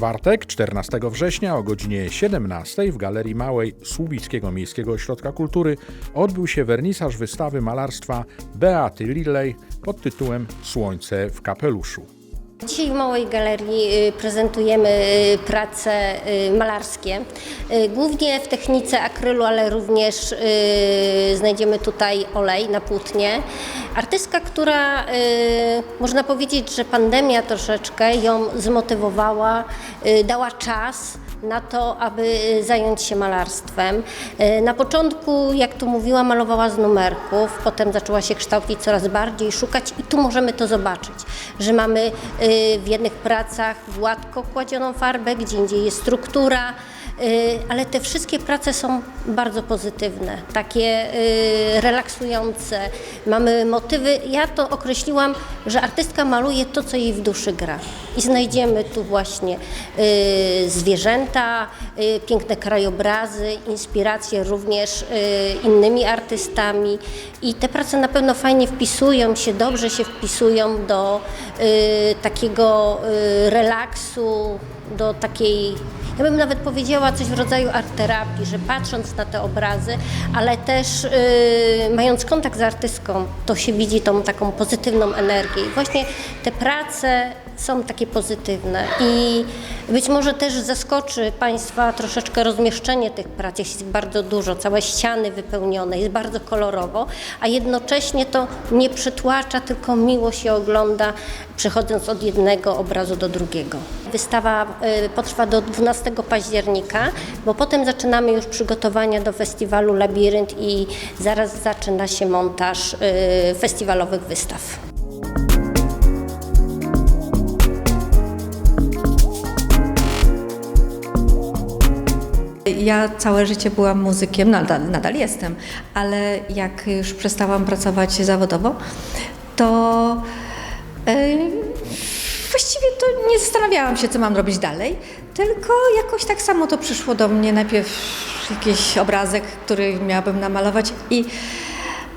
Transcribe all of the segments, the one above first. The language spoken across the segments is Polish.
czwartek, 14 września o godzinie 17 w Galerii Małej Słubickiego Miejskiego Ośrodka Kultury odbył się wernisaż wystawy malarstwa Beaty Lillej pod tytułem Słońce w kapeluszu. Dzisiaj w Małej Galerii y, prezentujemy y, prace y, malarskie, głównie w technice akrylu, ale również znajdziemy tutaj olej na płótnie. Artystka, która można powiedzieć, że pandemia troszeczkę ją zmotywowała, dała czas na to, aby y, zająć się malarstwem. Y, Na początku, jak tu mówiła, malowała z numerków, potem zaczęła się kształcić coraz bardziej, szukać i tu możemy to zobaczyć, że mamy y, w jednych pracach gładko kładzioną farbę, gdzie indziej jest struktura, ale te wszystkie prace są bardzo pozytywne, takie y, relaksujące. Mamy motywy, ja to określiłam, że artystka maluje to, co jej w duszy gra. I znajdziemy tu właśnie y, zwierzęta, y, piękne krajobrazy, inspiracje również y, innymi artystami. I te prace na pewno fajnie wpisują się, dobrze się wpisują do y, takiego y, relaksu, do takiej ja bym nawet powiedziała coś w rodzaju art terapii, że patrząc na te obrazy, ale też y, mając kontakt z artystką, to się widzi tą taką pozytywną energię. I właśnie te prace są takie pozytywne i być może też zaskoczy Państwa troszeczkę rozmieszczenie tych prac. Jest bardzo dużo, całe ściany wypełnione, jest bardzo kolorowo, a jednocześnie to nie przytłacza, tylko miło się ogląda, przechodząc od jednego obrazu do drugiego. Wystawa y, potrwa do 12 października, bo potem zaczynamy już przygotowania do festiwalu Labirynt i zaraz zaczyna się montaż y, festiwalowych wystaw. Ja całe życie byłam muzykiem, nadal, nadal jestem, ale jak już przestałam pracować zawodowo, to e, właściwie to nie zastanawiałam się, co mam robić dalej, tylko jakoś tak samo to przyszło do mnie. Najpierw jakiś obrazek, który miałabym namalować i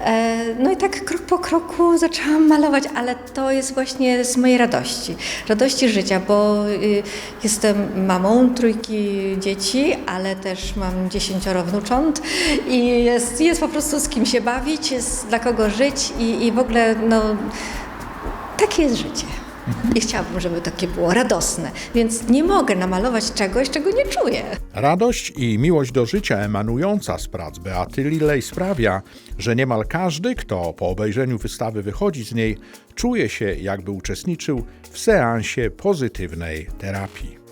E, No i tak krok po kroku zaczęłam malować, ale to jest właśnie z mojej radości, radości życia, bo y, jestem mamą trójki dzieci, ale też mam dziesięcioro wnucząt i jest, jest po prostu z kim się bawić, jest dla kogo żyć i, i w ogóle no, takie jest życie. I chciałabym, żeby takie było radosne, więc nie mogę namalować czegoś, czego nie czuję. Radość i miłość do życia emanująca z prac Beaty Lillej sprawia, że niemal każdy, kto po obejrzeniu wystawy wychodzi z niej, czuje się, jakby uczestniczył w seansie pozytywnej terapii.